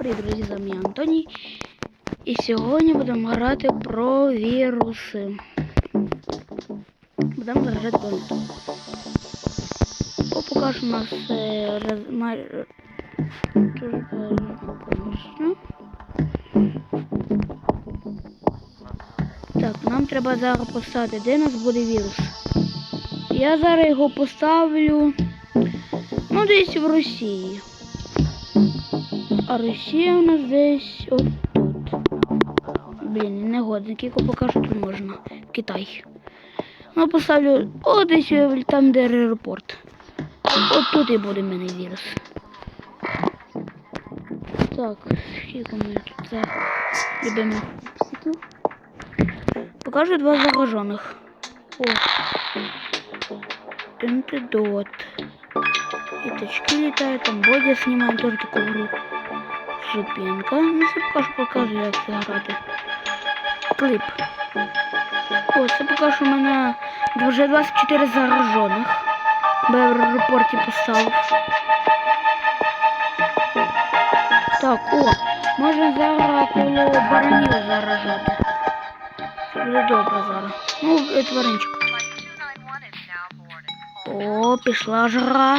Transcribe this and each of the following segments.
привіт, друзі, з вами Антоній. І сьогодні будемо грати про віруси. Будемо грати планету. О, поки що у нас е, роз... май- дуже помічно. Так, нам треба зараз поставити, де у нас буде вірус. Я зараз його поставлю. Ну, десь в Росії. А Росія у нас десь тут. Блін, негодники, поки що тут можна. Китай. Ну, поставлю о, десь е, там, де аеропорт. От тут і буде в мене вірус. Так, скільки мене тут це псиків. Покажу два заражених. О. Антидот. Пятачки летают, там Бодя снимает тоже таку гру. Зупинка. Ну, поки що покажу, як це грати. Клип. О, це поки що у мене вже 24 заражених. Бо я в аеропорті поставив. Так, о, можна зараз коло баранів заражати. Буде добре зараз. Ну, тваринчик. О, пішла жара.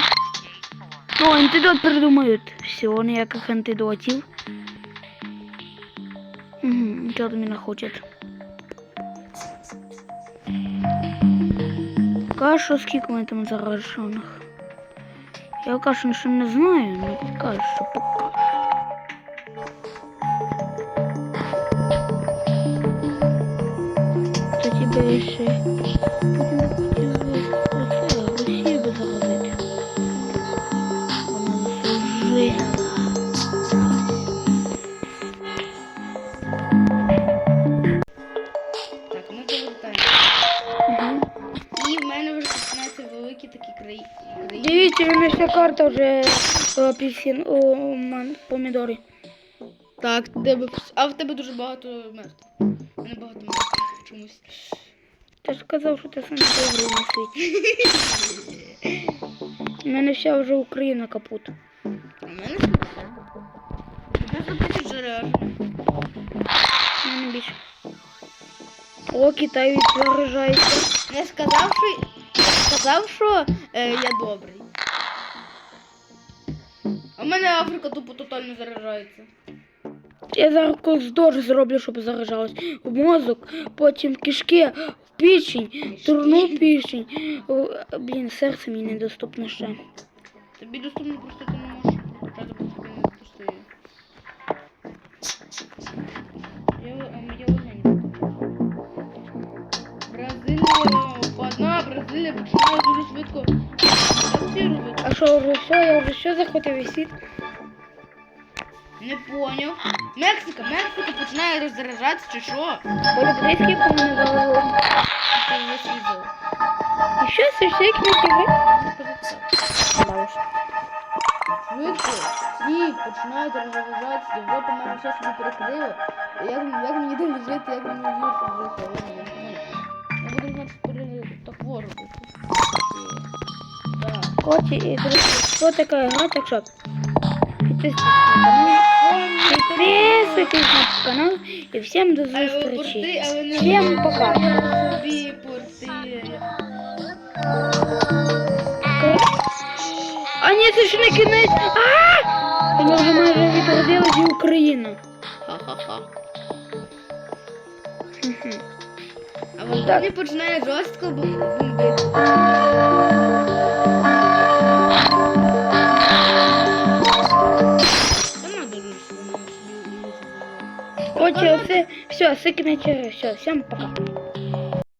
О, антидот придумають. Все, ніяких антидотів. Угу, нічого там не хочуть. Кашу, скільки вони там заражених? Я кашу ще не знаю, але кажу, що покажу. Це тебе ще Дивіться, у мене вся карта вже о, апельсин, о, ман, помідори. Так, тебе, а в тебе дуже багато мертвих. У мене багато мертвих чомусь. Ти ж казав, що ти сам добрий на світі. У мене вся вже Україна капут. В мене все. Я запитав заряджений. У мене більше. О, Китай відзаражається. Я сказав, що я сказав, що е, я добрий. А в мене Африка тупо тотально заражається. Я зараз когось зроблю, щоб заражалось. В мозок, потім в кишки, в печень, турну печень. Блін, серце мені недоступно ще. Тобі доступно просто ти Бразилія починає дуже швидко. А що вже все? Я вже все захотів висіти. Не поняв. Мексика, Мексика починає роздражатися чи що? Поліцейські по мене залили. Ти вже свідомо. І що це все квітки? Швидко, всі починають розважатися, Європа мене все собі перекрила. Як, як мені далі жити, як мені жити, Коті і що така гра, так що підписуйтесь на канал, підписуйтесь на канал і всім до зустрічі. Всім пока. А ні, це ще не кінець. А! Вона вже майже відродилась і Україна. Ха-ха-ха. А Так. починає жорстко бомбити. Оце, все, це кінець, все, всем пока.